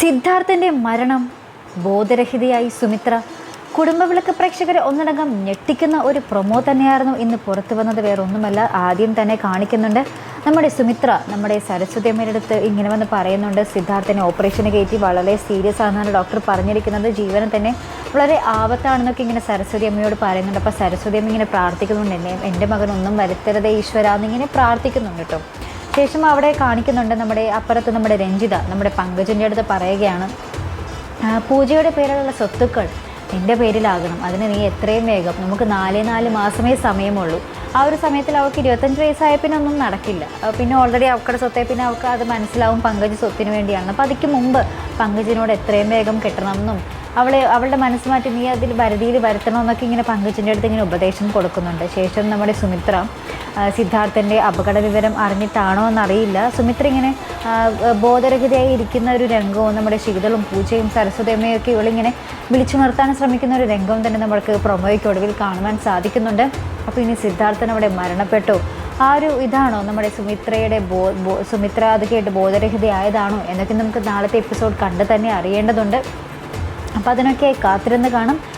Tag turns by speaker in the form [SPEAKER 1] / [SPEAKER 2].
[SPEAKER 1] സിദ്ധാർത്ഥന്റെ മരണം ബോധരഹിതയായി സുമിത്ര കുടുംബവിളക്ക് പ്രേക്ഷകരെ ഒന്നടങ്കം ഞെട്ടിക്കുന്ന ഒരു പ്രൊമോ തന്നെയായിരുന്നു ഇന്ന് പുറത്തു വന്നത്. വേറൊന്നുമല്ല ആദ്യം തന്നെ കാണിക്കുന്നുണ്ട്. നമ്മുടെ സുമിത്ര നമ്മുടെ സരസ്വതി അമ്മയുടെ അടുത്ത് ഇങ്ങനെ വന്ന് പറയുന്നുണ്ട് സിദ്ധാർത്ഥനെ ഓപ്പറേഷന് കയറ്റി വളരെ സീരിയസ് ആണെന്നാണ് ഡോക്ടർ പറഞ്ഞിരിക്കുന്നത്. ജീവനം തന്നെ വളരെ ആപത്താണെന്നൊക്കെ ഇങ്ങനെ സരസ്വതി അമ്മയോട് പറയുന്നുണ്ട്. അപ്പോൾ സരസ്വതി അമ്മ ഇങ്ങനെ പ്രാർത്ഥിക്കുന്നുണ്ട്. എന്നെ എന്റെ മകനൊന്നും വരുത്തരുതേ ഈശ്വര എന്നിങ്ങനെ പ്രാർത്ഥിക്കുന്നുണ്ട് കേട്ടോ. ശേഷം അവിടെ കാണിക്കുന്നുണ്ട് നമ്മുടെ അപ്പുറത്ത് നമ്മുടെ രഞ്ജിത നമ്മുടെ പങ്കജന്റെ അടുത്ത് പറയുകയാണ് പൂജയുടെ പേരിലുള്ള സ്വത്തുക്കൾ എന്റെ പേരിലാകണം. അതിന് നീ എത്രയും വേഗം നമുക്ക് നാല് നാല് മാസമേ സമയമുള്ളൂ. ആ ഒരു സമയത്തിൽ അവൾക്ക് ഇരുപത്തഞ്ച് വയസ്സായ പിന്നെ ഒന്നും നടക്കില്ല. പിന്നെ ഓൾറെഡി അവളുടെ സ്വത്തെ പിന്നെ അവൾക്ക് അത് മനസ്സിലാവും പങ്കജ് സ്വത്തിന് വേണ്ടിയാണ്. അപ്പോൾ അതിക്ക് മുമ്പ് പങ്കജിനോട് എത്രയും വേഗം കെട്ടണമെന്നും അവളെ അവളുടെ മനസ്സ് മാറ്റി നീ അതിൽ വരുതിയിൽ വരുത്തണമെന്നൊക്കെ ഇങ്ങനെ പങ്കജിന്റെ അടുത്ത് ഇങ്ങനെ ഉപദേശം കൊടുക്കുന്നുണ്ട്. ശേഷം നമ്മുടെ സുമിത്ര സിദ്ധാർത്ഥന്റെ അപകട വിവരം അറിഞ്ഞിട്ടാണോ എന്നറിയില്ല. സുമിത്ര ഇങ്ങനെ ബോധരഹിതയായി ഇരിക്കുന്ന ഒരു രംഗവും നമ്മുടെ ശീതളും പൂജയും സരസ്വതമ്മയും ഒക്കെ ഇവളിങ്ങനെ വിളിച്ചു നിർത്താൻ ശ്രമിക്കുന്ന ഒരു രംഗം തന്നെ നമ്മൾക്ക് പ്രൊമോയ്ക്കൊടുവിൽ കാണുവാൻ സാധിക്കുന്നുണ്ട്. അപ്പോൾ ഇനി സിദ്ധാർത്ഥൻ അവിടെ മരണപ്പെട്ടു. ആ ഒരു ഇതാണോ നമ്മുടെ സുമിത്രയുടെ ബോ- സുമിത്ര അത് കേട്ട് ബോധരഹിതയായതാണോ എന്നൊക്കെ നമുക്ക് നാളത്തെ എപ്പിസോഡ് കണ്ട് തന്നെ അറിയേണ്ടതുണ്ട്. അപ്പോൾ അതിനൊക്കെ കാത്തിരുന്ന് കാണും.